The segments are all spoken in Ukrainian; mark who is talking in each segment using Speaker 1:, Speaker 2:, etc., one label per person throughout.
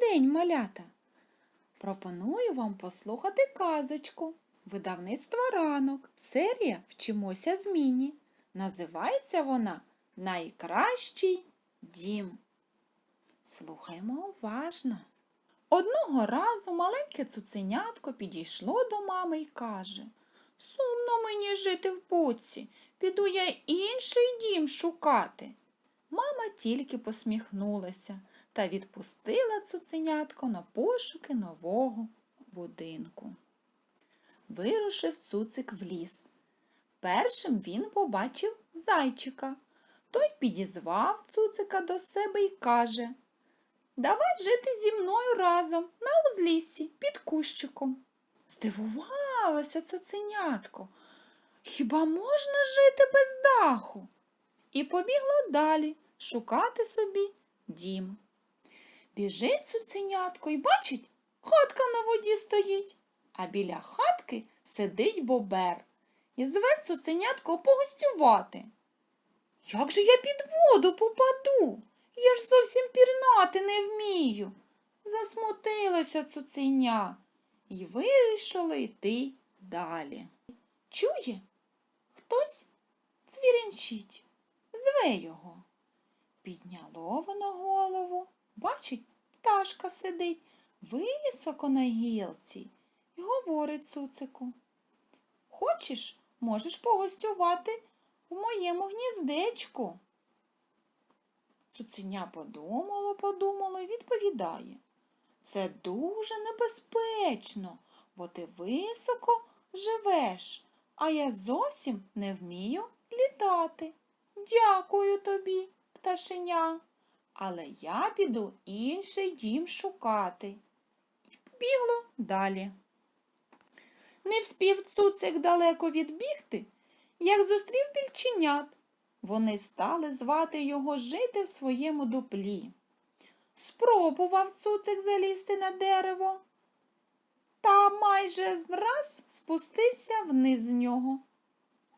Speaker 1: день, малята! Пропоную вам послухати казочку видавництва ранок. Серія Вчимося зміні. Називається вона Найкращий дім. Слухаймо уважно. Одного разу маленьке цуценятко підійшло до мами і каже Сумно мені жити в буці, піду я інший дім шукати. Мама тільки посміхнулася та відпустила цуценятко на пошуки нового будинку. Вирушив цуцик в ліс. Першим він побачив зайчика. Той підізвав цуцика до себе і каже Давай жити зі мною разом на узліссі під кущиком. Здивувалося цуценятко. Хіба можна жити без даху? І побігло далі шукати собі дім. Біжить цуценятко і бачить, хатка на воді стоїть, а біля хатки сидить бобер і зве цуценятко погостювати. Як же я під воду попаду? Я ж зовсім пірнати не вмію. Засмутилося цуценя і вирішило йти далі. Чує, хтось цвірінчить, зве його. Підняло воно голову, бачить, пташка сидить високо на гілці і говорить цуцику. Хочеш, можеш погостювати у моєму гніздечку. Цуценя подумало, подумало і відповідає. Це дуже небезпечно, бо ти високо живеш, а я зовсім не вмію літати. Дякую тобі, пташеня, але я піду інший дім шукати. І побігло далі. Не вспів цуцик далеко відбігти, як зустрів більченят. Вони стали звати його жити в своєму дуплі. Спробував цуцик залізти на дерево, та майже враз спустився вниз з нього.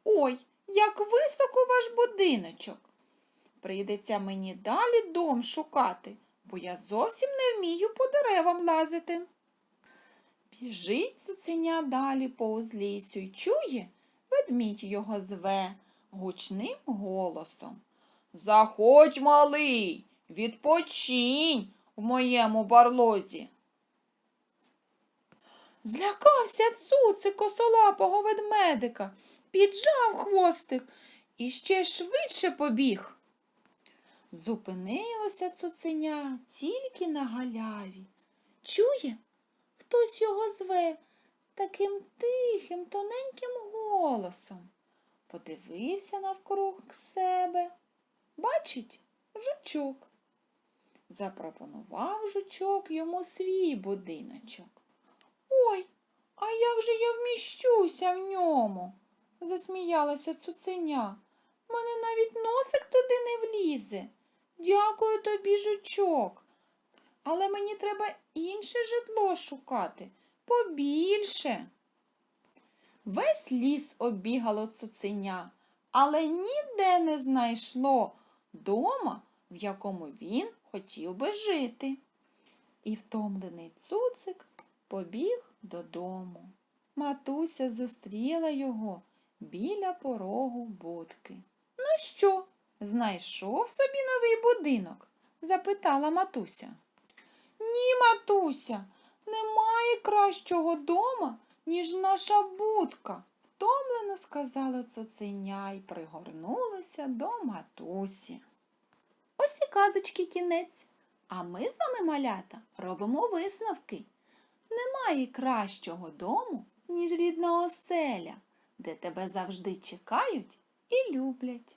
Speaker 1: Ой, як високо ваш будиночок. Прийдеться мені далі дом шукати, бо я зовсім не вмію по деревам лазити. Біжить цуценя далі по узліссю й чує, ведмідь його зве гучним голосом. Заходь, малий, відпочинь в моєму барлозі. Злякався цуцик косолапого ведмедика, піджав хвостик і ще швидше побіг. Зупинилося цуценя тільки на галяві. Чує, хтось його зве таким тихим, тоненьким голосом. Подивився навкруг себе. Бачить жучок. Запропонував жучок йому свій будиночок. Ой, а як же я вміщуся в ньому? засміялася цуценя. Мене навіть носик туди не влізе. Дякую тобі, жучок. Але мені треба інше житло шукати побільше. Весь ліс обігало цуценя, але ніде не знайшло дома, в якому він хотів би жити. І втомлений цуцик побіг додому. Матуся зустріла його біля порогу будки. Ну що, знайшов собі новий будинок? запитала матуся. Ні, матуся, немає кращого дома, ніж наша будка, втомлено сказала цуценя й пригорнулася до матусі. Ось і казочки кінець. А ми з вами, малята, робимо висновки. Немає кращого дому, ніж рідна оселя, де тебе завжди чекають і люблять.